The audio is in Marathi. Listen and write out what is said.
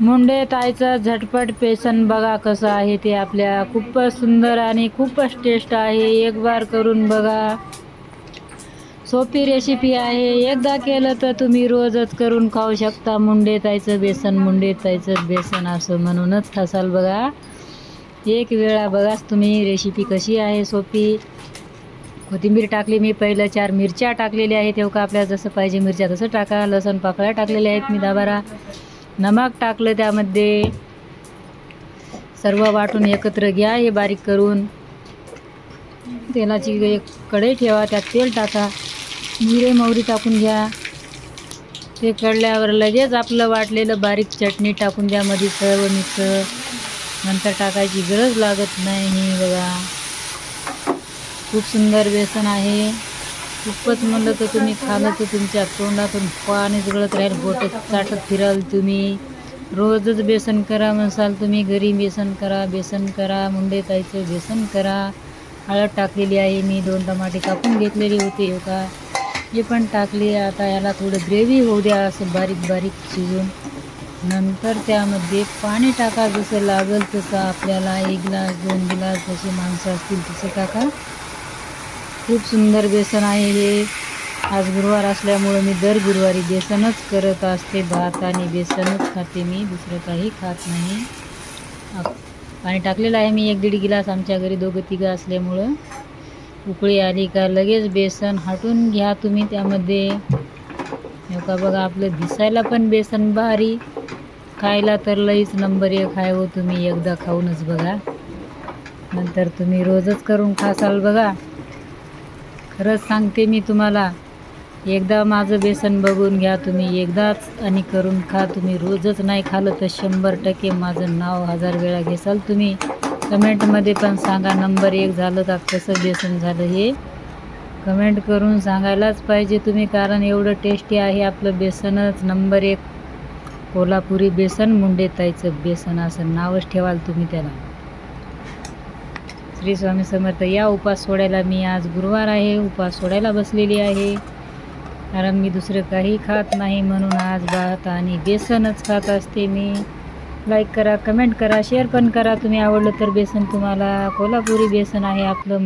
मुंडे ताईचं झटपट बेसन बघा कसं आहे ते आपल्या. खूपच सुंदर आणि खूपच टेस्ट आहे. एक बार करून बघा. सोपी रेसिपी आहे. एकदा केलं तर तुम्ही रोजच करून खाऊ शकता मुंडे ताईचं बेसन मुंडे ताईचं बेसन असं म्हणूनच खासाल बघा. एक वेळा बघाच तुम्ही रेसिपी कशी आहे सोपी. कोथिंबीर टाकली मी पहिलं चार मिरच्या टाकलेल्या आहेत. तेव्हा का आपल्याला जसं पाहिजे मिरच्या तसं टाका. लसण पाकळ्या टाकलेल्या आहेत मी दाबारा नमक टाकलं त्यामध्ये. सर्व वाटून एकत्र घ्या हे बारीक करून. तेलाची एक कढई ठेवा त्यात तेल टाका. जिरे मोहरी टाकून घ्या. ते कळल्यावर लगेच आपलं वाटलेलं बारीक चटणी टाकून द्या मध्ये सर्व मिक्स. नंतर टाकायची गरज लागत नाही बघा. खूप सुंदर बेसन आहे. खूपच म्हणलं तर तुम्ही खाल्लं तर तुमच्या तोंडातून पाणी गळत राहील बोट चाटत फिराल तुम्ही. रोजच बेसन करा म्हणसाल तुम्ही घरी बेसन करा बेसन करा मुंडे ताईचं बेसन करा. हळद टाकलेली आहे मी दोन टमाटे कापून घेतलेले होते हो का? हे पण टाकले आता याला थोडं ग्रेव्ही होऊ द्या असं बारीक बारीक शिजून. नंतर त्यामध्ये पाणी टाका जसं लागेल तसं आपल्याला एक ग्लास दोन ग्लास जसे माणसं असतील तसं टाका. खूप सुंदर बेसन आहे हे. आज गुरुवार असल्यामुळं मी दर गुरुवारी बेसनच करत असते. भात आणि बेसनच खाते मी दुसरं काही खात नाही. पाणी टाकलेलं आहे मी एक दीड गिलास आमच्या घरी दोघं तिघं असल्यामुळं. उकळी आली का लगेच बेसन हटून घ्या तुम्ही त्यामध्ये. का बघा आपलं दिसायला पण बेसन भारी. खायला तर लईच नंबर एक आहे हो तुम्ही एकदा खाऊनच बघा. नंतर तुम्ही रोजच करून खासाल बघा. खरंच सांगते मी तुम्हाला एकदा माझं बेसन बघून घ्या तुम्ही एकदाच आणि करून खा तुम्ही. रोजच नाही खालं तर शंभर टक्के माझं नाव हजार वेळा घेसाल तुम्ही. कमेंटमध्ये पण सांगा नंबर एक झालं का कसं बेसन झालं हे. कमेंट करून सांगायलाच पाहिजे तुम्ही कारण एवढं टेस्टी आहे आपलं बेसनच नंबर एक कोल्हापुरी बेसन मुंडेताईचं बेसन असं नावच ठेवाल तुम्ही त्याला. श्री स्वामी समर्थ या उपास सोडायला मी आज गुरुवार आहे. उपास सोडायला बसलेली आहे. कारण मी दुसरं काही खात नाही म्हणून आज भात आणि बेसनच खात असते मी. लाईक करा कमेंट करा शेअर पण करा. तुम्ही आवडलं तर बेसन तुम्हाला. कोल्हापुरी बेसन आहे आपलं.